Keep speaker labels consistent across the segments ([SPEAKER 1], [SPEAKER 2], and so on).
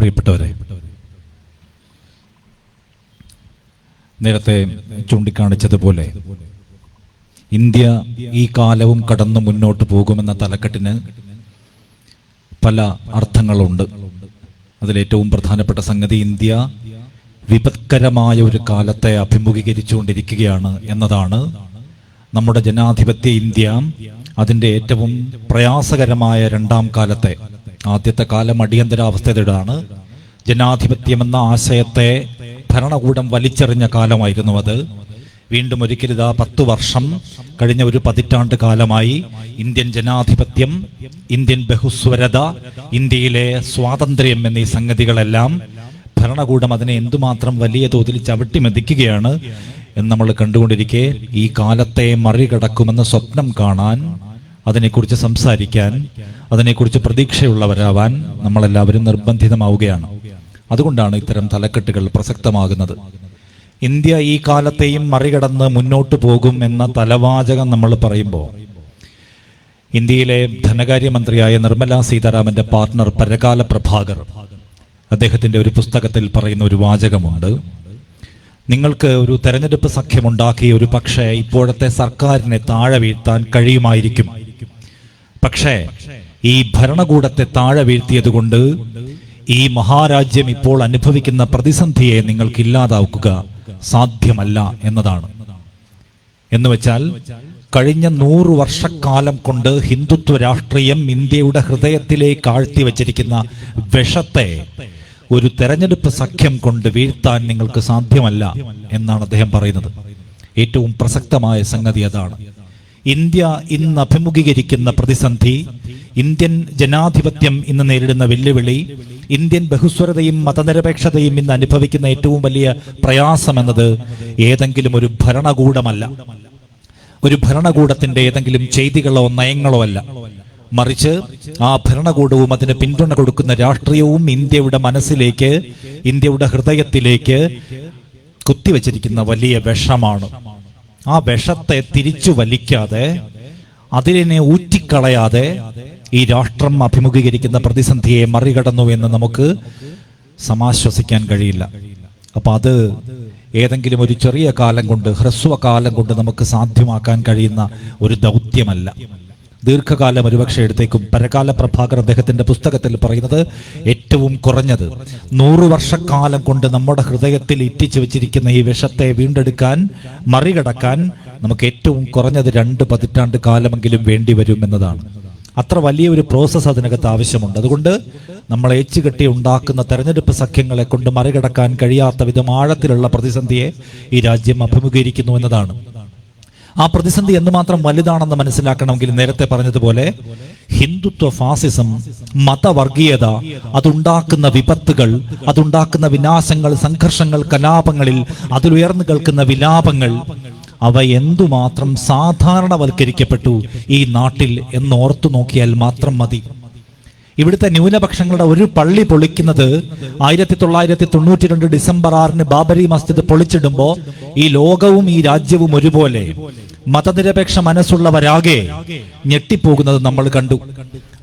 [SPEAKER 1] പ്രിയപ്പെട്ടവരെ നേരത്തെ ചൂണ്ടിക്കാണിച്ചതുപോലെ ഇന്ത്യ ഈ കാലവും കടന്ന് മുന്നോട്ട് പോകുമെന്ന തലക്കെട്ടിന് പല അർത്ഥങ്ങളുണ്ട്. അതിലേറ്റവും പ്രധാനപ്പെട്ട സംഗതി ഇന്ത്യ വിപത്കരമായ ഒരു കാലത്തെ അഭിമുഖീകരിച്ചുകൊണ്ടിരിക്കുകയാണ് എന്നതാണ്. നമ്മുടെ ജനാധിപത്യ ഇന്ത്യ അതിന്റെ ഏറ്റവും പ്രയാസകരമായ രണ്ടാം കാലത്തെ ആദ്യത്തെ കാലം അടിയന്തരാവസ്ഥയുടെയാണ് ജനാധിപത്യം എന്ന ആശയത്തെ ഭരണകൂടം വലിച്ചെറിഞ്ഞ കാലമായിരുന്നു അത്. വീണ്ടും ഒരിക്കൽ ഇതാ പത്തു വർഷം കഴിഞ്ഞ ഒരു പതിറ്റാണ്ട് കാലമായി ഇന്ത്യൻ ജനാധിപത്യം ഇന്ത്യൻ ബഹുസ്വരത ഇന്ത്യയിലെ സ്വാതന്ത്ര്യം എന്നീ സംഗതികളെല്ലാം ഭരണകൂടം അതിനെ എന്തുമാത്രം വലിയ തോതിൽ ചവിട്ടിമെതിക്കുകയാണ് എന്ന് നമ്മൾ കണ്ടുകൊണ്ടിരിക്കെ ഈ കാലത്തെ മറികടക്കുമെന്ന സ്വപ്നം കാണാൻ അതിനെക്കുറിച്ച് സംസാരിക്കാൻ അതിനെക്കുറിച്ച് പ്രതീക്ഷയുള്ളവരാവാൻ നമ്മളെല്ലാവരും നിർബന്ധിതമാവുകയാണ്. അതുകൊണ്ടാണ് ഇത്തരം തലക്കെട്ടുകൾ പ്രസക്തമാകുന്നത്. ഇന്ത്യ ഈ കാലത്തെയും മറികടന്ന് മുന്നോട്ട് പോകും എന്ന തലവാചകം നമ്മൾ പറയുമ്പോൾ ഇന്ത്യയിലെ ധനകാര്യമന്ത്രിയായ നിർമ്മല സീതാരാമന്റെ പാർട്ണർ പരകാല പ്രഭാകർ അദ്ദേഹത്തിന്റെ ഒരു പുസ്തകത്തിൽ പറയുന്ന ഒരു വാചകമുണ്ട്. നിങ്ങൾക്ക് ഒരു തെരഞ്ഞെടുപ്പ് സഖ്യമുണ്ടാക്കി ഒരു പക്ഷേ ഇപ്പോഴത്തെ സർക്കാരിനെ താഴെ വീഴ്ത്താൻ കഴിയുമായിരിക്കും. പക്ഷേ ഈ ഭരണകൂടത്തെ താഴെ വീഴ്ത്തിയതുകൊണ്ട് ഈ മഹാരാജ്യം ഇപ്പോൾ അനുഭവിക്കുന്ന പ്രതിസന്ധിയെ നിങ്ങൾക്ക് ഇല്ലാതാക്കുക സാധ്യമല്ല എന്നതാണ്. എന്ന് വെച്ചാൽ കഴിഞ്ഞ നൂറു വർഷക്കാലം കൊണ്ട് ഹിന്ദുത്വ രാഷ്ട്രീയം ഇന്ത്യയുടെ ഹൃദയത്തിലേക്ക് ആഴ്ത്തി വച്ചിരിക്കുന്ന വിഷത്തെ ഒരു തെരഞ്ഞെടുപ്പ് സഖ്യം കൊണ്ട് വീഴ്ത്താൻ നിങ്ങൾക്ക് സാധ്യമല്ല എന്നാണ് അദ്ദേഹം പറയുന്നത്. ഏറ്റവും പ്രസക്തമായ സംഗതി അതാണ്. ഇന്ത്യ ഇന്ന് അഭിമുഖീകരിക്കുന്ന പ്രതിസന്ധി ഇന്ത്യൻ ജനാധിപത്യം ഇന്ന് നേരിടുന്ന വെല്ലുവിളി ഇന്ത്യൻ ബഹുസ്വരതയും മതനിരപേക്ഷതയും ഇന്ന് അനുഭവിക്കുന്ന ഏറ്റവും വലിയ പ്രയാസം എന്നത് ഏതെങ്കിലും ഒരു ഭരണകൂടമല്ല. ഒരു ഭരണകൂടത്തിന്റെ ഏതെങ്കിലും ചെയ്തികളോ നയങ്ങളോ അല്ല. മറിച്ച് ആ ഭരണകൂടവും അതിന് പിന്തുണ കൊടുക്കുന്ന രാഷ്ട്രീയവും ഇന്ത്യയുടെ മനസ്സിലേക്ക് ഇന്ത്യയുടെ ഹൃദയത്തിലേക്ക് കുത്തിവെച്ചിരിക്കുന്ന വലിയ വിഷമാണ്. ആ വിഷത്തെ തിരിച്ചു വലിക്കാതെ അതിനെ ഊറ്റിക്കളയാതെ ഈ രാഷ്ട്രം അഭിമുഖീകരിക്കുന്ന പ്രതിസന്ധിയെ മറികടന്നു എന്ന് നമുക്ക് സമാശ്വസിക്കാൻ കഴിയില്ല. അപ്പം അത് ഏതെങ്കിലും ഒരു ചെറിയ കാലം കൊണ്ട് ഹ്രസ്വകാലം കൊണ്ട് നമുക്ക് സാധ്യമാക്കാൻ കഴിയുന്ന ഒരു ദൗത്യമല്ല. ദീർഘകാലം ഒരുപക്ഷെ എടുത്തേക്കും. പരകാല പ്രഭാകർ അദ്ദേഹത്തിന്റെ പുസ്തകത്തിൽ പറയുന്നത് ഏറ്റവും കുറഞ്ഞത്. നൂറു വർഷക്കാലം കൊണ്ട് നമ്മുടെ ഹൃദയത്തിൽ ഇറ്റിച്ചു വെച്ചിരിക്കുന്ന ഈ വിഷത്തെ വീണ്ടെടുക്കാൻ മറികടക്കാൻ നമുക്ക് ഏറ്റവും കുറഞ്ഞത് രണ്ട് പതിറ്റാണ്ട് കാലമെങ്കിലും വേണ്ടി വരും എന്നതാണ്. അത്ര വലിയ ഒരു പ്രോസസ്സ് അതിനകത്ത് ആവശ്യമുണ്ട്. അതുകൊണ്ട് നമ്മൾ ഏച്ചുകെട്ടി ഉണ്ടാക്കുന്ന തെരഞ്ഞെടുപ്പ് സഖ്യങ്ങളെ കൊണ്ട് മറികടക്കാൻ കഴിയാത്ത വിധം ആഴത്തിലുള്ള പ്രതിസന്ധിയെ ഈ രാജ്യം അഭിമുഖീകരിക്കുന്നു എന്നതാണ്. ആ പ്രതിസന്ധി എന്തുമാത്രം വലുതാണെന്ന് മനസ്സിലാക്കണമെങ്കിൽ നേരത്തെ പറഞ്ഞതുപോലെ ഹിന്ദുത്വ ഫാസിസം മതവർഗീയത അതുണ്ടാക്കുന്ന വിപത്തുകൾ അതുണ്ടാക്കുന്ന വിനാശങ്ങൾ സംഘർഷങ്ങൾ കലാപങ്ങളിൽ അതിലുയർന്നു കേൾക്കുന്ന വിലാപങ്ങൾ അവ എന്തുമാത്രം സാധാരണവൽക്കരിക്കപ്പെട്ടു ഈ നാട്ടിൽ എന്ന് ഓർത്തു നോക്കിയാൽ മാത്രം മതി. ഇവിടുത്തെ ന്യൂനപക്ഷങ്ങളുടെ ഒരു പള്ളി പൊളിക്കുന്നത് ആയിരത്തി തൊള്ളായിരത്തി തൊണ്ണൂറ്റി രണ്ട് ഡിസംബർ ആറിന് ബാബരി മസ്ജിദ് പൊളിച്ചിടുമ്പോൾ ഈ ലോകവും ഈ രാജ്യവും ഒരുപോലെ മതനിരപേക്ഷ മനസ്സുള്ളവരാകെ ഞെട്ടിപ്പോകുന്നത് നമ്മൾ കണ്ടു.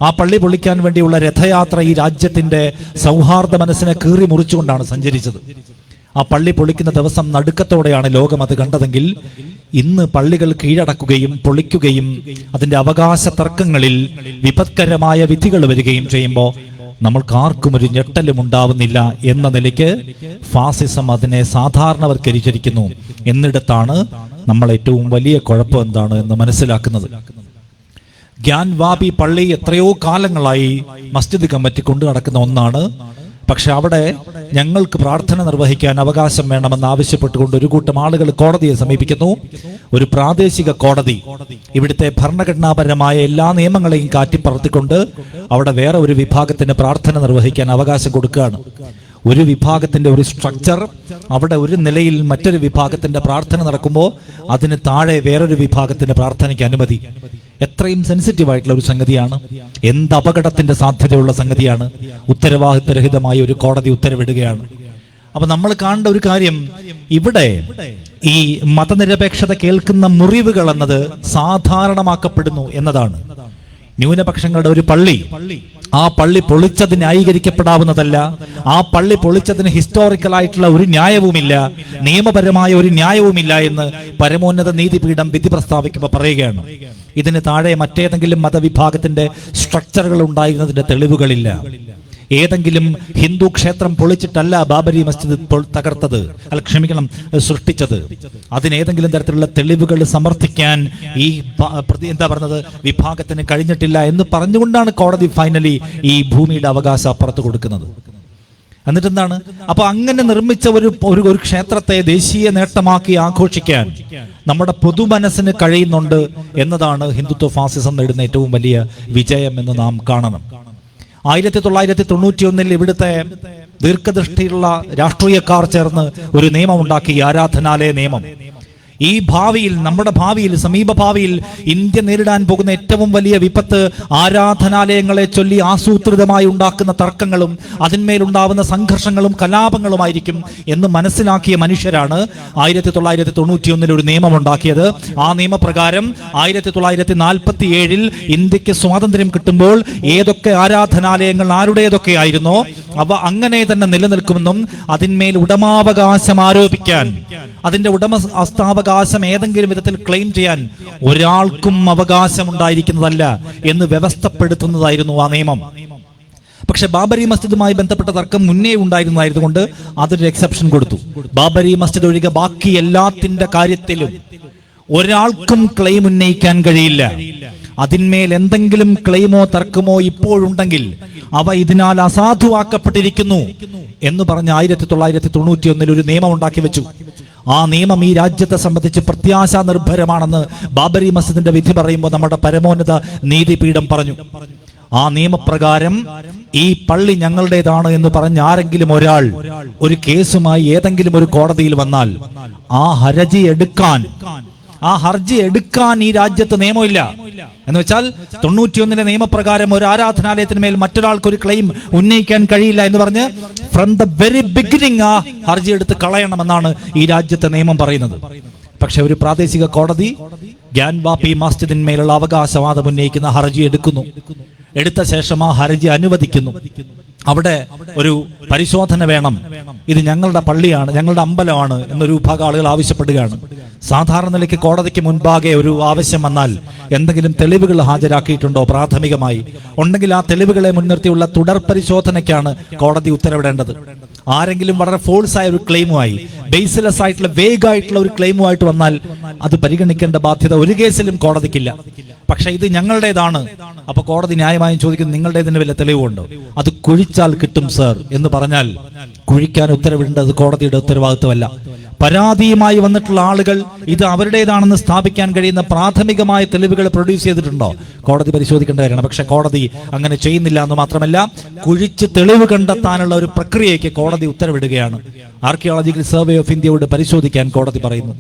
[SPEAKER 1] ആ പള്ളി പൊളിക്കാൻ വേണ്ടിയുള്ള രഥയാത്ര ഈ രാജ്യത്തിന്റെ സൗഹാർദ്ദ മനസ്സിനെ കീറി മുറിച്ചുകൊണ്ടാണ് സഞ്ചരിച്ചത്. ആ പള്ളി പൊളിക്കുന്ന ദിവസം നടുക്കത്തോടെയാണ് ലോകം അത് കണ്ടതെങ്കിൽ ഇന്ന് പള്ളികൾ കീഴടക്കുകയും പൊളിക്കുകയും അതിന്റെ അവകാശ തർക്കങ്ങളിൽ വിപത്കരമായ വിധികൾ വരികയും ചെയ്യുമ്പോൾ നമ്മൾക്ക് ആർക്കും ഒരു ഞെട്ടലും ഉണ്ടാവുന്നില്ല എന്ന നിലയ്ക്ക് ഫാസിസം അതിനെ സാധാരണവൽക്കരിച്ചിരിക്കുന്നു. എന്നിടത്താണ് നമ്മൾ ഏറ്റവും വലിയ കുഴപ്പം എന്താണ് എന്ന് മനസ്സിലാക്കുന്നത്. ഗ്യാൻവാബി പള്ളി എത്രയോ കാലങ്ങളായി മസ്ജിദ് കമ്മിറ്റി കൊണ്ടു നടക്കുന്ന ഒന്നാണ് പക്ഷെ അവിടെ ഞങ്ങൾക്ക് പ്രാർത്ഥന നിർവഹിക്കാൻ അവകാശം വേണമെന്ന് ആവശ്യപ്പെട്ടുകൊണ്ട് ഒരു കൂട്ടം ആളുകൾ കോടതിയെ സമീപിക്കുന്നു. ഒരു പ്രാദേശിക കോടതി ഇവിടുത്തെ ഭരണഘടനാപരമായ എല്ലാ നിയമങ്ങളെയും കാറ്റിപ്പറത്തിക്കൊണ്ട് അവിടെ വേറെ ഒരു വിഭാഗത്തിന് പ്രാർത്ഥന നിർവഹിക്കാൻ അവകാശം കൊടുക്കുകയാണ്. ഒരു വിഭാഗത്തിന്റെ ഒരു സ്ട്രക്ചർ അവിടെ ഒരു നിലയിൽ മറ്റൊരു വിഭാഗത്തിന്റെ പ്രാർത്ഥന നടക്കുമ്പോൾ അതിന് താഴെ വേറൊരു വിഭാഗത്തിന്റെ പ്രാർത്ഥനയ്ക്ക് അനുമതി. എത്രയും സെൻസിറ്റീവ് ആയിട്ടുള്ള ഒരു സംഗതിയാണ്. എന്ത് അപകടത്തിന്റെ സാധ്യതയുള്ള സംഗതിയാണ്. ഉത്തരവാദിത്തരഹിതമായ ഒരു കോടതി ഉത്തരവിടുകയാണ്. അപ്പൊ നമ്മൾ കാണേണ്ട ഒരു കാര്യം ഇവിടെ ഈ മതനിരപേക്ഷത കേൾക്കുന്ന മുറിവുകൾ എന്നത് സാധാരണമാക്കപ്പെടുന്നു എന്നതാണ്. ന്യൂനപക്ഷങ്ങളുടെ ഒരു പള്ളി ആ പള്ളി പൊളിച്ചത് ന്യായീകരിക്കപ്പെടാവുന്നതല്ല. ആ പള്ളി പൊളിച്ചതിന് ഹിസ്റ്റോറിക്കൽ ആയിട്ടുള്ള ഒരു ന്യായവുമില്ല. നിയമപരമായ ഒരു ന്യായവുമില്ല എന്ന് പരമോന്നത നീതിപീഠം വിധി പ്രസ്താവിക്കുമ്പോൾ പറയുകയാണ്. ഇതിന് താഴെ മറ്റേതെങ്കിലും മതവിഭാഗത്തിന്റെ സ്ട്രക്ചറുകൾ ഉണ്ടായിരുന്നതിന്റെ തെളിവുകളില്ല. ഏതെങ്കിലും ഹിന്ദു ക്ഷേത്രം പൊളിച്ചിട്ടല്ല ബാബരി മസ്ജിദ് തകർത്തത്. അല്ല ക്ഷമിക്കണം സൃഷ്ടിച്ചത്. അതിനേതെങ്കിലും തരത്തിലുള്ള തെളിവുകൾ സമർത്ഥിക്കാൻ ഈ എന്താ പറഞ്ഞത്? വിഭാഗത്തിന് കഴിഞ്ഞിട്ടില്ല എന്ന് പറഞ്ഞുകൊണ്ടാണ് കോടതി ഫൈനലി ഈ ഭൂമിയുടെ അവകാശം അപ്പുറത്ത് കൊടുക്കുന്നത്. എന്നിട്ട് എന്താണ് അപ്പൊ അങ്ങനെ നിർമ്മിച്ച ഒരു ഒരു ക്ഷേത്രത്തെ ദേശീയ നേട്ടമാക്കി ആഘോഷിക്കാൻ നമ്മുടെ പൊതു പൊതുമനസ്സിന് കഴിയുന്നുണ്ട് എന്നതാണ് ഹിന്ദുത്വ ഫാസിസം നേടുന്ന ഏറ്റവും വലിയ വിജയം എന്ന് നാം കാണണം. ആയിരത്തി തൊള്ളായിരത്തി തൊണ്ണൂറ്റി ഒന്നിൽ ഇവിടുത്തെ ദീർഘദൃഷ്ടിയുള്ള രാഷ്ട്രീയക്കാർ ചേർന്ന് ഒരു നിയമം ഉണ്ടാക്കി ആരാധനാലയ നിയമം. ഈ ഭാവിയിൽ നമ്മുടെ ഭാവിയിൽ സമീപ ഭാവിയിൽ ഇന്ത്യ നേരിടാൻ പോകുന്ന ഏറ്റവും വലിയ വിപത്ത് ആരാധനാലയങ്ങളെ ചൊല്ലി ആസൂത്രിതമായി ഉണ്ടാക്കുന്ന തർക്കങ്ങളും അതിന്മേലുണ്ടാവുന്ന സംഘർഷങ്ങളും കലാപങ്ങളുമായിരിക്കും എന്ന് മനസ്സിലാക്കിയ മനുഷ്യരാണ് ആയിരത്തി തൊള്ളായിരത്തി തൊണ്ണൂറ്റി ഒന്നിൽ ഒരു നിയമം ഉണ്ടാക്കിയത് ആ നിയമപ്രകാരം ആയിരത്തി തൊള്ളായിരത്തി നാൽപ്പത്തി ഏഴിൽ ഇന്ത്യയ്ക്ക് സ്വാതന്ത്ര്യം കിട്ടുമ്പോൾ ഏതൊക്കെ ആരാധനാലയങ്ങൾ ആരുടേതൊക്കെ ആയിരുന്നോ അവ അങ്ങനെ തന്നെ നിലനിൽക്കുമെന്നും അതിന്മേൽ ഉടമാവകാശം ആരോപിക്കാൻ അതിന്റെ ഉടമസ്ഥാവകാശം ഏതെങ്കിലും വിധത്തിൽ ക്ലെയിം ചെയ്യാൻ ഒരാൾക്കും അവകാശം ഉണ്ടായിരിക്കുന്നതല്ല എന്ന് വ്യവസ്ഥപ്പെടുത്തുന്നതായിരുന്നു ആ നിയമം. പക്ഷെ ബാബരി മസ്ജിദുമായി ബന്ധപ്പെട്ട തർക്കം മുന്നേ ഉണ്ടായിരുന്നതായതുകൊണ്ട് അതൊരു എക്സെപ്ഷൻ കൊടുത്തു. ബാബരി മസ്ജിദ് ഒഴികെ ബാക്കി എല്ലാത്തിന്റെ കാര്യത്തിലും ഒരാൾക്കും ക്ലെയിം ഉന്നയിക്കാൻ കഴിയില്ല. അതിന്മേൽ എന്തെങ്കിലും ക്ലെയിമോ തർക്കമോ ഇപ്പോഴുണ്ടെങ്കിൽ അവ ഇതിനാൽ അസാധുവാക്കപ്പെട്ടിരിക്കുന്നു എന്ന് പറഞ്ഞ് ആയിരത്തി തൊള്ളായിരത്തി തൊണ്ണൂറ്റി ഒന്നിൽ ഒരു നിയമം ഉണ്ടാക്കി വെച്ചു. ആ നിയമം ഈ രാജ്യത്തെ സംബന്ധിച്ച് പ്രത്യാശ നിർഭരമാണെന്ന് ബാബരി മസ്ജിദിന്റെ വിധി പറയുമ്പോൾ നമ്മുടെ പരമോന്നത നീതിപീഠം പറഞ്ഞു. ആ നിയമപ്രകാരം ഈ പള്ളി ഞങ്ങളുടേതാണ് എന്ന് പറഞ്ഞ് ആരെങ്കിലും ഒരാൾ ഒരു കേസുമായി ഏതെങ്കിലും ഒരു കോടതിയിൽ വന്നാൽ ആ ഹരജി എടുക്കാൻ ആ ഹർജി എടുക്കാൻ ഈ രാജ്യത്ത് നിയമമില്ല. എന്ന് വെച്ചാൽ തൊണ്ണൂറ്റിയൊന്നിലെ നിയമപ്രകാരം ഒരു ആരാധനാലയത്തിന് മേൽ മറ്റൊരാൾക്ക് ഒരു ക്ലെയിം ഉന്നയിക്കാൻ കഴിയില്ല എന്ന് പറഞ്ഞ് ഫ്രം ദ വെരി ബിഗിനിങ് ആ ഹർജി എടുത്ത് കളയണമെന്നാണ് ഈ രാജ്യത്തെ നിയമം പറയുന്നത്. പക്ഷെ ഒരു പ്രാദേശിക കോടതി ഗ്യാൻവാപ്പി മസ്ജിദിന്മേലുള്ള അവകാശവാദം ഉന്നയിക്കുന്ന ഹർജി എടുക്കുന്നു. എടുത്ത ശേഷം ആ ഹർജി അനുവദിക്കുന്നു. അവിടെ ഒരു പരിശോധന വേണം. ഇത് ഞങ്ങളുടെ പള്ളിയാണ് ഞങ്ങളുടെ അമ്പലമാണ് എന്നൊരു വിഭാഗം ആളുകൾ ആവശ്യപ്പെടുകയാണ്. സാധാരണ നിലയ്ക്ക് കോടതിക്ക് മുൻപാകെ ഒരു ആവശ്യം വന്നാൽ എന്തെങ്കിലും തെളിവുകൾ ഹാജരാക്കിയിട്ടുണ്ടോ പ്രാഥമികമായി? ഉണ്ടെങ്കിൽ ആ തെളിവുകളെ മുൻനിർത്തിയുള്ള തുടർ പരിശോധനയ്ക്കാണ് കോടതി ഉത്തരവിടേണ്ടത്. ആരെങ്കിലും വളരെ ഫോൾസ് ആയ ഒരു ക്ലെയിമുമായി ബേസ്ലെസ് ആയിട്ടുള്ള വേഗ ആയിട്ടുള്ള ഒരു ക്ലെയിമുമായിട്ട് വന്നാൽ അത് പരിഗണിക്കേണ്ട ബാധ്യത ഒരു കേസിലും കോടതിക്കില്ല. പക്ഷെ ഇത് ഞങ്ങളുടേതാണ്. അപ്പൊ കോടതി ന്യായമായും ചോദിക്കുന്നത് നിങ്ങളുടേതിന് വല്ല തെളിവുണ്ടോ? അത് കുഴിച്ചാൽ കിട്ടും സർ എന്ന് പറഞ്ഞാൽ കുഴിക്കാൻ ഉത്തരവിടേണ്ടത് കോടതിയുടെ ഉത്തരവാദിത്വമല്ല. പരാതിയുമായി വന്നിട്ടുള്ള ആളുകൾ ഇത് അവരുടേതാണെന്ന് സ്ഥാപിക്കാൻ കഴിയുന്ന പ്രാഥമികമായ തെളിവുകൾ പ്രൊഡ്യൂസ് ചെയ്തിട്ടുണ്ടോ? കോടതി പരിശോധിക്കേണ്ട പക്ഷെ കോടതി അങ്ങനെ ചെയ്യുന്നില്ല എന്ന് മാത്രമല്ല കുഴിച്ച് തെളിവ് കണ്ടെത്താനുള്ള ഒരു പ്രക്രിയയ്ക്ക് കോടതി ഉത്തരവിടുകയാണ്. ആർക്കിയോളജിക്കൽ സർവേ ഓഫ് ഇന്ത്യയോട് പരിശോധിക്കാൻ കോടതി പറയുന്നു.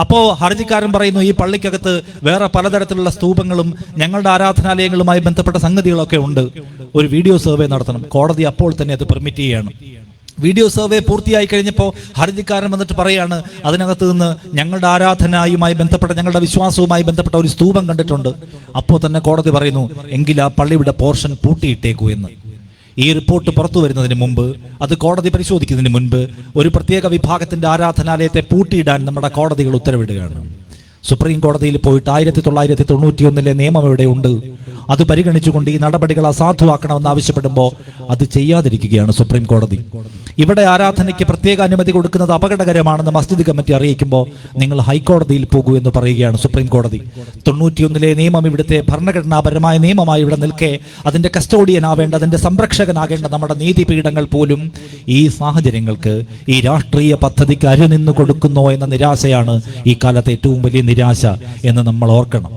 [SPEAKER 1] അപ്പോ ഹർജിക്കാരൻ പറയുന്നു ഈ പള്ളിക്കകത്ത് വേറെ പലതരത്തിലുള്ള സ്തൂപങ്ങളും ഞങ്ങളുടെ ആരാധനാലയങ്ങളുമായി ബന്ധപ്പെട്ട സംഗതികളൊക്കെ ഉണ്ട്. ഒരു വീഡിയോ സർവേ നടത്തണം. കോടതി അപ്പോൾ തന്നെ അത് പെർമിറ്റ് ചെയ്യുകയാണ് വീഡിയോ സർവേ പൂർത്തിയായി കഴിഞ്ഞപ്പോൾ ഹർജിക്കാരൻ വന്നിട്ട് പറയാണ് അതിനകത്ത് നിന്ന് ഞങ്ങളുടെ ആരാധനയുമായി ബന്ധപ്പെട്ട ഞങ്ങളുടെ വിശ്വാസവുമായി ബന്ധപ്പെട്ട ഒരു സ്തൂപം കണ്ടിട്ടുണ്ട്. അപ്പോൾ തന്നെ കോടതി പറയുന്നു എങ്കിൽ ആ പള്ളിയുടെ പോർഷൻ പൂട്ടിയിട്ടേക്കൂ എന്ന്. ഈ റിപ്പോർട്ട് പുറത്തു വരുന്നതിന് മുമ്പ് അത് കോടതി പരിശോധിക്കുന്നതിന് മുൻപ് ഒരു പ്രത്യേക വിഭാഗത്തിന്റെ ആരാധനാലയത്തെ പൂട്ടിയിടാൻ നമ്മുടെ കോടതികൾ ഉത്തരവിടുകയാണ്. സുപ്രീം കോടതിയിൽ പോയിട്ട് ആയിരത്തി തൊള്ളായിരത്തി തൊണ്ണൂറ്റി ഒന്നിലെ നിയമം ഇവിടെ ഉണ്ട്? അത് പരിഗണിച്ചുകൊണ്ട് ഈ നടപടികൾ അസാധുവാക്കണമെന്ന് ആവശ്യപ്പെടുമ്പോൾ അത് ചെയ്യാതിരിക്കുകയാണ് സുപ്രീം കോടതി. ഇവിടെ ആരാധനയ്ക്ക് പ്രത്യേക അനുമതി കൊടുക്കുന്നത് അപകടകരമാണെന്ന് മസ്ജിദ് കമ്മിറ്റി അറിയിക്കുമ്പോൾ നിങ്ങൾ ഹൈക്കോടതിയിൽ പോകൂ എന്ന് പറയുകയാണ് സുപ്രീം കോടതി. തൊണ്ണൂറ്റിയൊന്നിലെ നിയമം ഇവിടുത്തെ ഭരണഘടനാപരമായ നിയമമായി ഇവിടെ നിൽക്കെ അതിന്റെ കസ്റ്റോഡിയനാവേണ്ട അതിന്റെ സംരക്ഷകനാകേണ്ട നമ്മുടെ നീതിപീഠങ്ങൾ പോലും ഈ സാഹചര്യങ്ങൾക്ക് ഈ രാഷ്ട്രീയ പദ്ധതിക്ക് അരുനിന്ന് കൊടുക്കുന്നോ എന്ന നിരാശയാണ് ഈ കാലത്തെ ഏറ്റവും വലിയ നിരാശ എന്ന് നമ്മൾ ഓർക്കണം.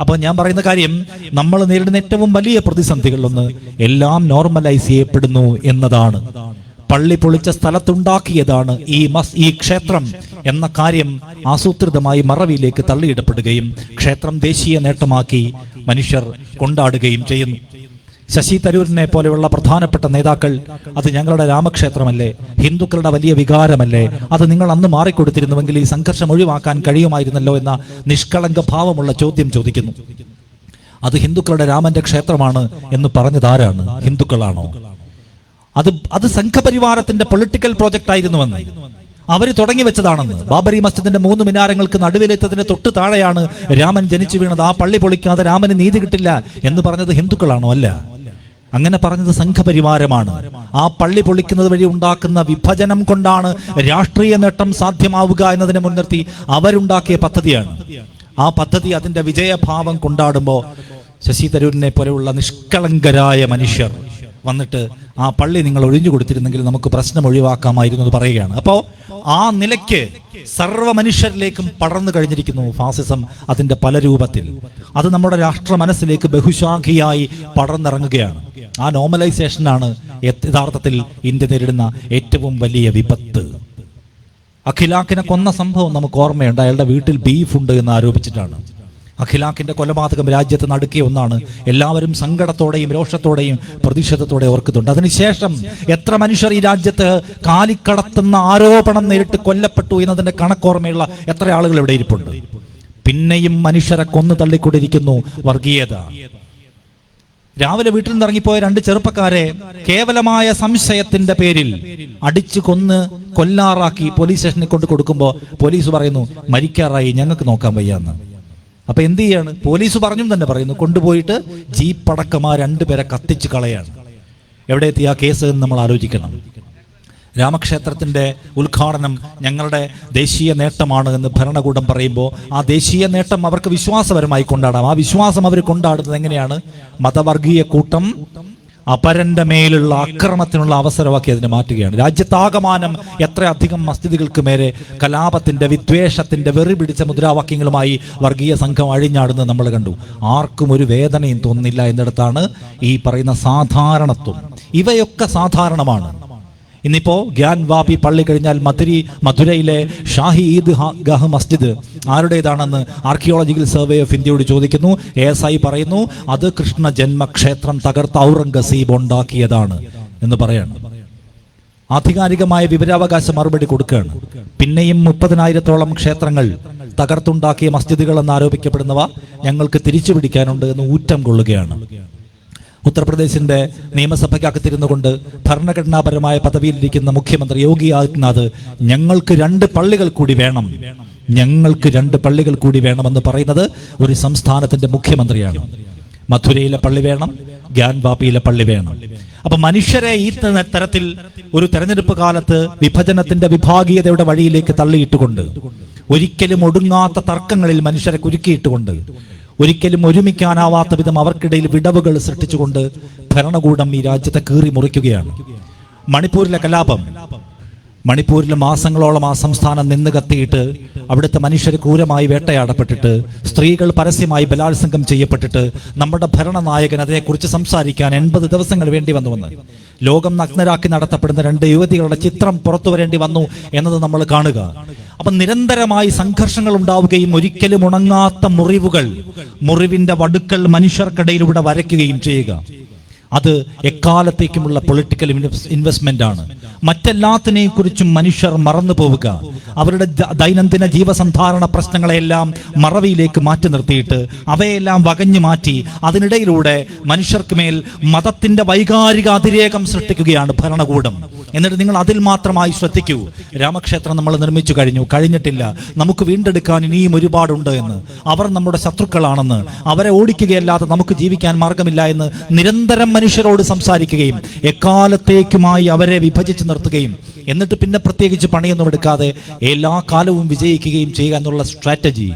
[SPEAKER 1] അപ്പോൾ ഞാൻ പറയുന്ന കാര്യം നമ്മൾ നേരിടുന്ന ഏറ്റവും വലിയ പ്രതിസന്ധികളിലൊന്ന് എല്ലാം നോർമലൈസ് ചെയ്യപ്പെടുന്നു എന്നതാണ്. പള്ളി പൊളിച്ച സ്ഥലത്തുണ്ടാക്കിയതാണ് ഈ മസ് ഈ ക്ഷേത്രം എന്ന കാര്യം ആസൂത്രിതമായി മറവിയിലേക്ക് തള്ളിയിടപ്പെടുകയും ക്ഷേത്രം ദേശീയ നേട്ടമാക്കി മനുഷ്യർ കൊണ്ടാടുകയും ചെയ്യുന്നു. ശശി തരൂരിനെ പോലെയുള്ള പ്രധാനപ്പെട്ട നേതാക്കൾ അത് ഞങ്ങളുടെ രാമക്ഷേത്രമല്ലേ? ഹിന്ദുക്കളുടെ വലിയ വികാരമല്ലേ? അത് നിങ്ങൾ അന്ന് മാറിക്കൊടുത്തിരുന്നുവെങ്കിൽ ഈ സംഘർഷം ഒഴിവാക്കാൻ കഴിയുമായിരുന്നല്ലോ എന്ന നിഷ്കളങ്ക ഭാവമുള്ള ചോദ്യം ചോദിക്കുന്നു. അത് ഹിന്ദുക്കളുടെ രാമന്റെ ക്ഷേത്രമാണ് എന്ന് പറഞ്ഞതാരാണ് ഹിന്ദുക്കളാണോ? അത് അത് സംഘപരിവാരത്തിന്റെ പൊളിറ്റിക്കൽ പ്രോജക്റ്റ് ആയിരുന്നുവെന്ന് അവർ തുടങ്ങി വെച്ചതാണെന്ന്. ബാബരി മസ്ജിദിന്റെ മൂന്ന് മിനാരങ്ങൾക്ക് നടുവിലെത്തതിന്റെ തൊട്ട് താഴെയാണ് രാമൻ ജനിച്ചു വീണത്. ആ പള്ളി പൊളിക്കാതെ രാമന് നീതി കിട്ടില്ല എന്ന് പറഞ്ഞത് ഹിന്ദുക്കളാണോ അല്ല? അങ്ങനെ പറഞ്ഞത് സംഘപരിവാരമാണ്. ആ പള്ളി പൊളിക്കുന്നത് വഴി ഉണ്ടാക്കുന്ന വിഭജനം കൊണ്ടാണ് രാഷ്ട്രീയ നേട്ടം സാധ്യമാവുക എന്നതിനെ മുൻനിർത്തി അവരുണ്ടാക്കിയ പദ്ധതിയാണ്. ആ പദ്ധതി അതിന്റെ വിജയഭാവം കൊണ്ടാടുമ്പോൾ ശശി തരൂരിനെ പോലെയുള്ള നിഷ്കളങ്കരായ മനുഷ്യർ വന്നിട്ട് ആ പള്ളി നിങ്ങൾ ഒഴിഞ്ഞു കൊടുത്തിരുന്നെങ്കിൽ നമുക്ക് പ്രശ്നം ഒഴിവാക്കാമായിരുന്നു എന്ന് പറയുകയാണ്. അപ്പോൾ ആ നിലയ്ക്ക് സർവ മനുഷ്യരിലേക്കും പടർന്നു കഴിഞ്ഞിരിക്കുന്നു ഫാസിസം അതിന്റെ പല രൂപത്തിൽ. അത് നമ്മുടെ രാഷ്ട്ര മനസ്സിലേക്ക് ബഹുശാഖിയായി പടർന്നിറങ്ങുകയാണ്. ആ നോർമലൈസേഷനാണ് യഥാർത്ഥത്തിൽ ഇന്ത്യ നേരിടുന്ന ഏറ്റവും വലിയ വിപത്ത്. അഖിലാഖിനെ കൊന്ന സംഭവം നമുക്ക് ഓർമ്മയുണ്ട്. അയാളുടെ വീട്ടിൽ ബീഫ് ഉണ്ട് എന്ന് ആരോപിച്ചിട്ടാണ്. അഖിലാഖിന്റെ കൊലപാതകം രാജ്യത്ത് നടുക്കിയ ഒന്നാണ്. എല്ലാവരും സങ്കടത്തോടെയും രോഷത്തോടെയും പ്രതിഷേധത്തോടെ ഓർക്കുന്നുണ്ട്. അതിനുശേഷം എത്ര മനുഷ്യർ ഈ രാജ്യത്ത് കാലിക്കടത്തുന്ന ആരോപണം നേരിട്ട് കൊല്ലപ്പെട്ടു എന്നതിന്റെ കണക്കോർമ്മയുള്ള എത്ര ആളുകൾ ഇവിടെ ഇരിപ്പുണ്ട്. പിന്നെയും മനുഷ്യരെ കൊന്നു തള്ളിക്കൊണ്ടിരിക്കുന്നു വർഗീയത. രാവിലെ വീട്ടിൽ നിന്ന് ഇറങ്ങിപ്പോയ രണ്ട് ചെറുപ്പക്കാരെ കേവലമായ സംശയത്തിന്റെ പേരിൽ അടിച്ചു കൊന്ന് കൊല്ലാറാക്കി പോലീസ് സ്റ്റേഷനിൽ കൊണ്ട് കൊടുക്കുമ്പോൾ പോലീസ് പറയുന്നു മരിക്കാറായി ഞങ്ങൾക്ക് നോക്കാൻ വയ്യാന്ന്. അപ്പൊ എന്ത് ചെയ്യാണ്? പോലീസ് പറഞ്ഞും തന്നെ പറയുന്നു കൊണ്ടുപോയിട്ട് ജീപ്പ് അടക്കം ആ രണ്ടുപേരെ കത്തിച്ച് കളയാണ്. എവിടെ എത്തി? ആ കേസ് എന്ന് നമ്മൾ ആലോചിക്കണം. രാമക്ഷേത്രത്തിന്റെ ഉദ്ഘാടനം ഞങ്ങളുടെ ദേശീയ നേട്ടമാണ് എന്ന് ഭരണകൂടം പറയുമ്പോൾ ആ ദേശീയ നേട്ടം അവർക്ക് വിശ്വാസപരമായി കൊണ്ടാടാം. ആ വിശ്വാസം അവർ കൊണ്ടാടുന്നത് എങ്ങനെയാണ്? മതവർഗീയ കൂട്ടം അപരന്റെ മേലുള്ള അക്രമത്തിനുള്ള അവസരമാക്കി അതിനെ മാറ്റുകയാണ്. രാജ്യത്താകമാനം എത്ര അധികം മസ്ജിദുകൾക്ക് മേലെ കലാപത്തിന്റെ വിദ്വേഷത്തിന്റെ വെറി പിടിച്ച മുദ്രാവാക്യങ്ങളുമായി വർഗീയ സംഘം അഴിഞ്ഞാടുന്നത് നമ്മൾ കണ്ടു. ആർക്കും ഒരു വേദനയും തോന്നുന്നില്ല എന്നിടത്താണ് ഈ പറയുന്ന സാധാരണത്വം. ഇവയൊക്കെ സാധാരണമാണ്. ഇന്നിപ്പോ ഗ്യാൻ വാബി പള്ളി കഴിഞ്ഞാൽ മധുരി മധുരയിലെ ഷാഹി ഈദ് ഗാഹ് മസ്ജിദ് ആരുടേതാണെന്ന് ആർക്കിയോളജിക്കൽ സർവേ ഓഫ് ഇന്ത്യയോട് ചോദിക്കുന്നു. എസ് ഐ പറയുന്നു അത് കൃഷ്ണ ജന്മക്ഷേത്രം തകർത്ത ഔറംഗസീബ് ഉണ്ടാക്കിയതാണ് എന്ന് പറയാണ്. ആധികാരികമായ വിവരാവകാശ മറുപടി കൊടുക്കുകയാണ്. പിന്നെയും മുപ്പതിനായിരത്തോളം ക്ഷേത്രങ്ങൾ തകർത്തുണ്ടാക്കിയ മസ്ജിദുകൾ എന്ന് ആരോപിക്കപ്പെടുന്നവ ഞങ്ങൾക്ക് തിരിച്ചു പിടിക്കാനുണ്ട് എന്ന് ഊറ്റം കൊള്ളുകയാണ്. ഉത്തർപ്രദേശിന്റെ നിയമസഭയ്ക്കകത്തിരുന്നു കൊണ്ട് ഭരണഘടനാപരമായ പദവിയിലിരിക്കുന്ന മുഖ്യമന്ത്രി യോഗി ആദിത്യനാഥ് ഞങ്ങൾക്ക് രണ്ട് പള്ളികൾ കൂടി വേണം. ഞങ്ങൾക്ക് രണ്ട് പള്ളികൾ കൂടി വേണമെന്ന് പറയുന്നത് ഒരു സംസ്ഥാനത്തിന്റെ മുഖ്യമന്ത്രിയാണ്. മധുരയിലെ പള്ളി വേണം ഗ്യാൻബാപ്പിയിലെ പള്ളി വേണം. അപ്പൊ മനുഷ്യരെ ഈ തരത്തിൽ ഒരു തെരഞ്ഞെടുപ്പ് കാലത്ത് വിഭജനത്തിന്റെ വിഭാഗീയതയുടെ വഴിയിലേക്ക് തള്ളിയിട്ടുകൊണ്ട് ഒരിക്കലും ഒടുങ്ങാത്ത തർക്കങ്ങളിൽ മനുഷ്യരെ കുരുക്കിയിട്ടുകൊണ്ട് ഒരിക്കലും ഒരുമിക്കാനാവാത്ത വിധം അവർക്കിടയിൽ വിടവുകൾ സൃഷ്ടിച്ചുകൊണ്ട് ഭരണകൂടം ഈ രാജ്യത്തെ കീറി മുറിക്കുകയാണ്. മണിപ്പൂരിലെ കലാപം. മണിപ്പൂരിൽ മാസങ്ങളോളം ആ സംസ്ഥാനം നിന്ന് കത്തിയിട്ട് അവിടുത്തെ മനുഷ്യർ ക്രൂരമായി വേട്ടയാടപ്പെട്ടിട്ട് സ്ത്രീകൾ പരസ്യമായി ബലാത്സംഗം ചെയ്യപ്പെട്ടിട്ട് നമ്മുടെ ഭരണനായകൻ അതിനെക്കുറിച്ച് സംസാരിക്കാൻ എൺപത് ദിവസങ്ങൾ വേണ്ടി വന്നു വന്ന് ലോകം നഗ്നരാക്കി നടത്തപ്പെടുന്ന രണ്ട് യുവതികളുടെ ചിത്രം പുറത്തു വരേണ്ടി വന്നു എന്നത് നമ്മൾ കാണുക. അപ്പൊ നിരന്തരമായി സംഘർഷങ്ങൾ ഉണ്ടാവുകയും ഒരിക്കലും ഉണങ്ങാത്ത മുറിവുകൾ മുറിവിന്റെ വടുക്കൾ മനുഷ്യർക്കിടയിലൂടെ വരയ്ക്കുകയും ചെയ്യുക. അത് എക്കാലത്തേക്കുമുള്ള പൊളിറ്റിക്കൽ ഇൻവെസ്റ്റ്മെന്റ് ആണ്. മറ്റെല്ലാത്തിനെയും കുറിച്ചും മനുഷ്യർ മറന്നു പോവുക. അവരുടെ ദൈനംദിന ജീവസന്ധാരണ പ്രശ്നങ്ങളെല്ലാം മറവിയിലേക്ക് മാറ്റി നിർത്തിയിട്ട് അവയെല്ലാം വകഞ്ഞു മാറ്റി അതിനിടയിലൂടെ മനുഷ്യർക്ക് മേൽ മതത്തിന്റെ വൈകാരിക അതിരേകം സൃഷ്ടിക്കുകയാണ് ഭരണകൂടം. എന്നിട്ട് നിങ്ങൾ അതിൽ മാത്രമായി ശ്രദ്ധിക്കൂ. രാമക്ഷേത്രം നമ്മൾ നിർമ്മിച്ചു കഴിഞ്ഞു. കഴിഞ്ഞിട്ടില്ല. നമുക്ക് വീണ്ടെടുക്കാൻ ഇനിയും ഒരുപാടുണ്ട് എന്ന്. അവർ നമ്മുടെ ശത്രുക്കളാണെന്ന്. അവരെ ഓടിക്കുകയല്ലാതെ നമുക്ക് ജീവിക്കാൻ മാർഗമില്ല എന്ന് നിരന്തരം മനുഷ്യരോട് സംസാരിക്കുകയും എക്കാലത്തേക്കുമായി അവരെ വിഭജിച്ച് നിർത്തുകയും എന്നിട്ട് പിന്നെ പ്രത്യേകിച്ച് പണിയൊന്നും എടുക്കാതെ എല്ലാ കാലവും വിജയിക്കുകയും ചെയ്യുക എന്നുള്ള സ്ട്രാറ്റജി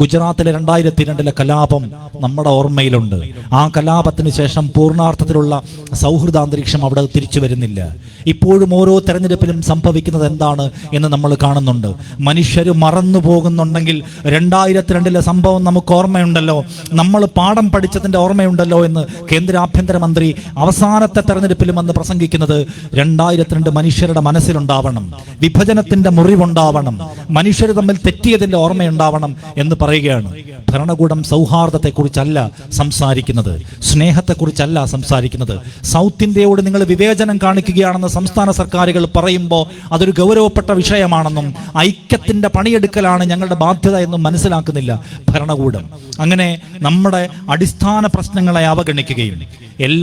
[SPEAKER 1] ഗുജറാത്തിലെ രണ്ടായിരത്തി രണ്ടിലെ കലാപം നമ്മുടെ ഓർമ്മയിലുണ്ട്. ആ കലാപത്തിന് ശേഷം പൂർണാർത്ഥത്തിലുള്ള സൗഹൃദാന്തരീക്ഷം അവിടെ തിരിച്ചു വരുന്നില്ല. ഇപ്പോഴും ഓരോ തെരഞ്ഞെടുപ്പിലും സംഭവിക്കുന്നത് എന്താണ് എന്ന് നമ്മൾ കാണുന്നുണ്ട്. മനുഷ്യർ മറന്നു പോകുന്നുണ്ടെങ്കിൽ രണ്ടായിരത്തി രണ്ടിലെ സംഭവം നമുക്ക് ഓർമ്മയുണ്ടല്ലോ. നമ്മൾ പാഠം പഠിച്ചതിന്റെ ഓർമ്മയുണ്ടല്ലോ എന്ന് കേന്ദ്ര ആഭ്യന്തരമന്ത്രി അവസാനത്തെ തെരഞ്ഞെടുപ്പിലും അന്ന് പ്രസംഗിക്കുന്നത് രണ്ടായിരത്തി രണ്ട് മനുഷ്യരുടെ മനസ്സിലുണ്ടാവണം വിഭജനത്തിന്റെ മുറിവുണ്ടാവണം മനുഷ്യർ തമ്മിൽ തെറ്റിയതിന്റെ ഓർമ്മയുണ്ടാവണം എന്ന് പറയുകയാണ്. ഭരണകൂടം സൗഹാർദ്ദത്തെക്കുറിച്ചല്ല സംസാരിക്കുന്നത് സ്നേഹത്തെക്കുറിച്ചല്ല സംസാരിക്കുന്നത്. സൗത്ത് ഇന്ത്യയോട് നിങ്ങൾ വിവേചനം കാണിക്കുകയാണെന്ന് സംസ്ഥാന സർക്കാരുകൾ പറയുമ്പോൾ അതൊരു ഗൗരവപ്പെട്ട വിഷയമാണെന്നും ഐക്യത്തിന്റെ പണിയെടുക്കലാണ് ഞങ്ങളുടെ ബാധ്യത എന്നും മനസ്സിലാക്കുന്നില്ല ഭരണകൂടം. അങ്ങനെ നമ്മുടെ അടിസ്ഥാന പ്രശ്നങ്ങളെ അവഗണിക്കുകയും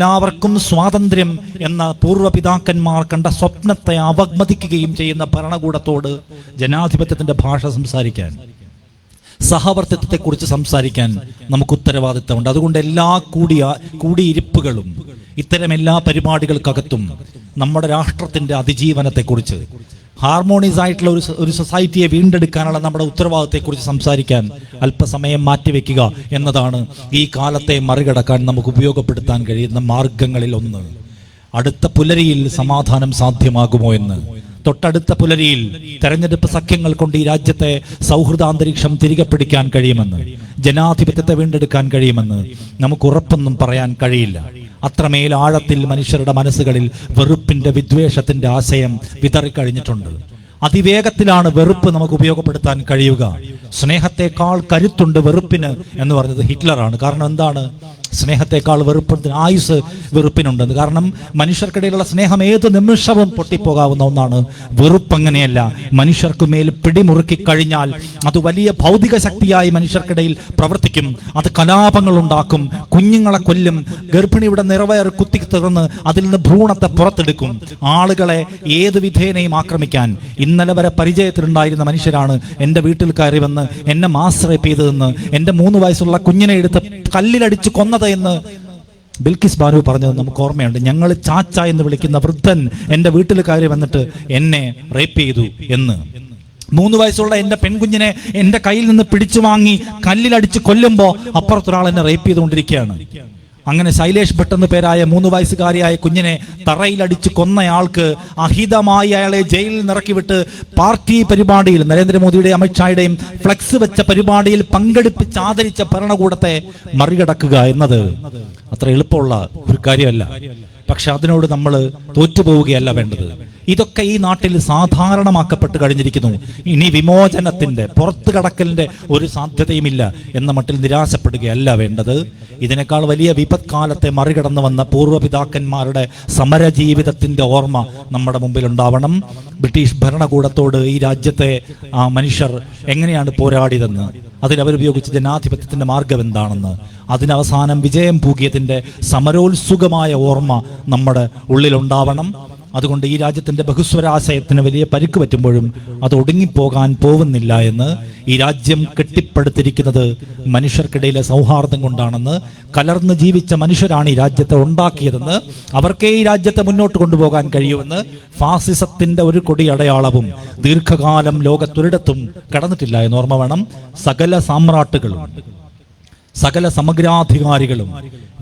[SPEAKER 1] എല്ലാവർക്കും സ്വാതന്ത്ര്യം എന്ന പൂർവപിതാക്കന്മാർ കണ്ട സ്വപ്നത്തെ അവഗ്മതിക്കുകയും ചെയ്യുന്ന ഭരണകൂടത്തോട് ജനാധിപത്യത്തിന്റെ ഭാഷ സംസാരിക്കാൻ സഹവർത്തിത്വത്തെക്കുറിച്ച് സംസാരിക്കാൻ നമുക്ക് ഉത്തരവാദിത്തമുണ്ട്. അതുകൊണ്ട് എല്ലാ കൂടിയ കൂടിയിരിപ്പുകളും ഇത്തരം എല്ലാ പരിപാടികൾക്കകത്തും നമ്മുടെ രാഷ്ട്രത്തിന്റെ അതിജീവനത്തെക്കുറിച്ച് ഹാർമോണിയസ് ആയിട്ടുള്ള ഒരു ഒരു സൊസൈറ്റിയെ വീണ്ടെടുക്കാനുള്ള നമ്മുടെ ഉത്തരവാദിത്തത്തെക്കുറിച്ച് സംസാരിക്കാൻ അല്പസമയം മാറ്റിവെക്കുക എന്നതാണ് ഈ കാലത്തെ മറികടക്കാൻ നമുക്ക് ഉപയോഗപ്പെടുത്താൻ കഴിയുന്ന മാർഗങ്ങളിൽ ഒന്ന്. അടുത്ത പുലരിയിൽ സമാധാനം സാധ്യമാകുമോ എന്ന്? തൊട്ടടുത്ത പുലരിയിൽ തെരഞ്ഞെടുപ്പ് സഖ്യങ്ങൾ കൊണ്ട് ഈ രാജ്യത്തെ സൗഹൃദാന്തരീക്ഷം തിരികെ പിടിക്കാൻ കഴിയുമെന്ന് ജനാധിപത്യത്തെ വീണ്ടെടുക്കാൻ കഴിയുമെന്ന് നമുക്ക് ഉറപ്പൊന്നും പറയാൻ കഴിയില്ല. അത്രമേൽ ആഴത്തിൽ മനുഷ്യരുടെ മനസ്സുകളിൽ വെറുപ്പിന്റെ വിദ്വേഷത്തിന്റെ ആശയം വിതറിക്കഴിഞ്ഞിട്ടുണ്ട് അതിവേഗത്തിലാണ് വെറുപ്പ് നമുക്ക് ഉപയോഗപ്പെടുത്താൻ കഴിയുക. സ്നേഹത്തെക്കാൾ കരുത്തുണ്ട് വെറുപ്പിന് എന്ന് പറഞ്ഞത് ഹിറ്റ്ലറാണ്. കാരണം എന്താണ്? സ്നേഹത്തെക്കാൾ വെറുപ്പത്തിന് ആയുസ് വെറുപ്പിനുണ്ടെന്ന്. കാരണം മനുഷ്യർക്കിടയിലുള്ള സ്നേഹം ഏത് നിമിഷവും പൊട്ടിപ്പോകാവുന്ന ഒന്നാണ്. വെറുപ്പ് അങ്ങനെയല്ല. മനുഷ്യർക്ക് മേൽ പിടിമുറുക്കി കഴിഞ്ഞാൽ അത് വലിയ ഭൗതിക ശക്തിയായി മനുഷ്യർക്കിടയിൽ പ്രവർത്തിക്കും. അത് കലാപങ്ങൾ ഉണ്ടാക്കും. കുഞ്ഞുങ്ങളെ കൊല്ലും. ഗർഭിണിയുടെ നിറവയർ കുത്തി തുറന്ന് അതിൽ നിന്ന് ഭ്രൂണത്തെ പുറത്തെടുക്കും. ആളുകളെ ഏത് വിധേനയും ആക്രമിക്കാൻ. ഇന്നലെ വരെ പരിചയത്തിലുണ്ടായിരുന്ന മനുഷ്യരാണ് എന്റെ വീട്ടിൽ കയറി വന്ന് എന്നെ മാസ് റേപ്പ് ചെയ്തതെന്ന്. എന്റെ മൂന്ന് വയസ്സുള്ള കുഞ്ഞിനെ എടുത്ത് കല്ലിലടിച്ച് കൊന്നത് എന്ന് ബിൽക്കിസ് ബാനു പറഞ്ഞത് നമുക്ക് ഓർമ്മയുണ്ട്. ഞങ്ങൾ ചാച്ച എന്ന് വിളിക്കുന്ന വൃദ്ധൻ എന്റെ വീട്ടിൽ കയറി വന്നിട്ട് എന്നെ റേപ്പ് ചെയ്തു എന്ന്. മൂന്ന് വയസ്സുള്ള എന്റെ പെൺകുഞ്ഞിനെ എന്റെ കയ്യിൽ നിന്ന് പിടിച്ചു വാങ്ങി കല്ലിലടിച്ച് കൊല്ലുമ്പോൾ അപ്പുറത്തൊരാൾ എന്നെ റേപ്പ് ചെയ്തുകൊണ്ടിരിക്കുകയാണ്. അങ്ങനെ ശൈലേഷ് ഭട്ട് എന്ന് പേരായ മൂന്ന് വയസ്സുകാരിയായ കുഞ്ഞിനെ തറയിലടിച്ച് കൊന്നയാൾക്ക് അഹിതമായി അയാളെ ജയിലിൽ നിറക്കി വിട്ട് പാർട്ടി പരിപാടിയിൽ നരേന്ദ്രമോദിയുടെയും അമിത്ഷായുടെയും ഫ്ലക്സ് വെച്ച പരിപാടിയിൽ പങ്കെടുപ്പിച്ച് ആദരിച്ച ഭരണകൂടത്തെ മറികടക്കുക എന്നത് അത്ര എളുപ്പമുള്ള ഒരു കാര്യമല്ല. പക്ഷെ അതിനോട് നമ്മൾ തോറ്റുപോവുകയല്ല വേണ്ടത്. ഇതൊക്കെ ഈ നാട്ടിൽ സാധാരണമാക്കപ്പെട്ട് കഴിഞ്ഞിരിക്കുന്നു. ഇനി വിമോചനത്തിന്റെ പുറത്തു കടക്കലിന്റെ ഒരു സാധ്യതയുമില്ല എന്ന മട്ടിൽ നിരാശപ്പെടുകയല്ല വേണ്ടത്. ഇതിനേക്കാൾ വലിയ വിപത്കാലത്തെ മറികടന്നു വന്ന പൂർവപിതാക്കന്മാരുടെ സമരജീവിതത്തിന്റെ ഓർമ്മ നമ്മുടെ മുമ്പിൽ ഉണ്ടാവണം ബ്രിട്ടീഷ് ഭരണകൂടത്തോട് ഈ രാജ്യത്തെ ആ മനുഷ്യർ എങ്ങനെയാണ് പോരാടിയതെന്ന് അതിൽ അവരുപയോഗിച്ച ജനാധിപത്യത്തിന്റെ മാർഗം എന്താണെന്ന് അതിനവസാനം വിജയം പൂകിയതിന്റെ സമരോത്സുകമായ ഓർമ്മ നമ്മുടെ ഉള്ളിലുണ്ടാവണം. അതുകൊണ്ട് ഈ രാജ്യത്തിന്റെ ബഹുസ്വരാശയത്തിന് വലിയ പരിക്ക് പറ്റുമ്പോഴും അത് ഒടുങ്ങിപ്പോകാൻ പോകുന്നില്ല എന്ന് ഈ രാജ്യം കെട്ടിപ്പടുത്തിരിക്കുന്നത് മനുഷ്യർക്കിടയിലെ സൗഹാർദ്ദം കൊണ്ടാണെന്ന് കലർന്ന് ജീവിച്ച മനുഷ്യരാണ് ഈ രാജ്യത്തെ ഉണ്ടാക്കിയതെന്ന് അവർക്കേ ഈ രാജ്യത്തെ മുന്നോട്ട് കൊണ്ടുപോകാൻ കഴിയുമെന്ന് ഫാസിസത്തിന്റെ ഒരു കൊടി അടയാളവും ദീർഘകാലം ലോകത്തൊരിടത്തും കടന്നിട്ടില്ല എന്ന് ഓർമ്മ വേണം. സകല സാമ്രാട്ടുകളും സകല സമഗ്രാധികാരികളും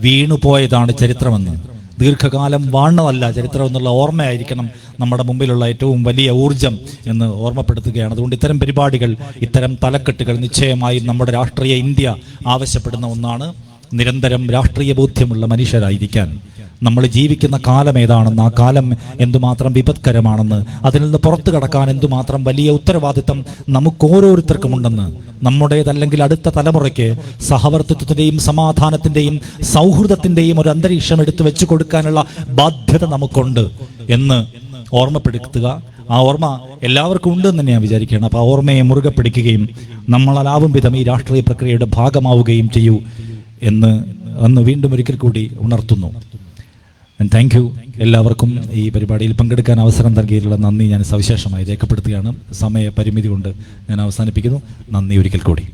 [SPEAKER 1] വീണുപോയതാണ് ചരിത്രമെന്ന്. ദീർഘകാലം വാണതല്ല ചരിത്രം എന്നുള്ള ഓർമ്മയായിരിക്കണം നമ്മുടെ മുമ്പിലുള്ള ഏറ്റവും വലിയ ഊർജം എന്ന് ഓർമ്മപ്പെടുത്തുകയാണ്. അതുകൊണ്ട് ഇത്തരം പരിപാടികൾ ഇത്തരം തലക്കെട്ടുകൾ നിശ്ചയമായും നമ്മുടെ രാഷ്ട്രീയ ഇന്ത്യ ആവശ്യപ്പെടുന്ന ഒന്നാണ്. നിരന്തരം രാഷ്ട്രീയ ബോധ്യമുള്ള മനുഷ്യരായിരിക്കാൻ. നമ്മൾ ജീവിക്കുന്ന കാലം ഏതാണെന്ന് ആ കാലം എന്തുമാത്രം വിപത്കരമാണെന്ന് അതിൽ നിന്ന് പുറത്തു കടക്കാൻ എന്തുമാത്രം വലിയ ഉത്തരവാദിത്തം നമുക്ക് ഓരോരുത്തർക്കും ഉണ്ടെന്ന് നമ്മുടേതല്ലെങ്കിൽ അടുത്ത തലമുറയ്ക്ക് സഹവർത്തിത്വത്തിന്റെയും സമാധാനത്തിന്റെയും സൗഹൃദത്തിന്റെയും ഒരു അന്തരീക്ഷം എടുത്തു വെച്ചു കൊടുക്കാനുള്ള ബാധ്യത നമുക്കുണ്ട് എന്ന് ഓർമ്മപ്പെടുത്തുക. ആ ഓർമ്മ എല്ലാവർക്കും ഉണ്ട് എന്ന് ഞാൻ വിചാരിക്കുകയാണ്. അപ്പോൾ ആ ഓർമ്മയെ മുറുകെ പിടിക്കുകയും നമ്മളാലാവും വിധം ഈ രാഷ്ട്രീയ പ്രക്രിയയുടെ ഭാഗമാവുകയും ചെയ്യൂ എന്ന് അന്ന് വീണ്ടും ഒരിക്കൽ കൂടി ഉണർത്തുന്നു. താങ്ക് യു എല്ലാവർക്കും ഈ പരിപാടിയിൽ പങ്കെടുക്കാൻ അവസരം നൽകിയിട്ടുള്ള നന്ദി ഞാൻ സവിശേഷമായി രേഖപ്പെടുത്തുകയാണ്. സമയ പരിമിതി കൊണ്ട് ഞാൻ അവസാനിപ്പിക്കുന്നു. നന്ദി ഒരിക്കൽ കൂടി.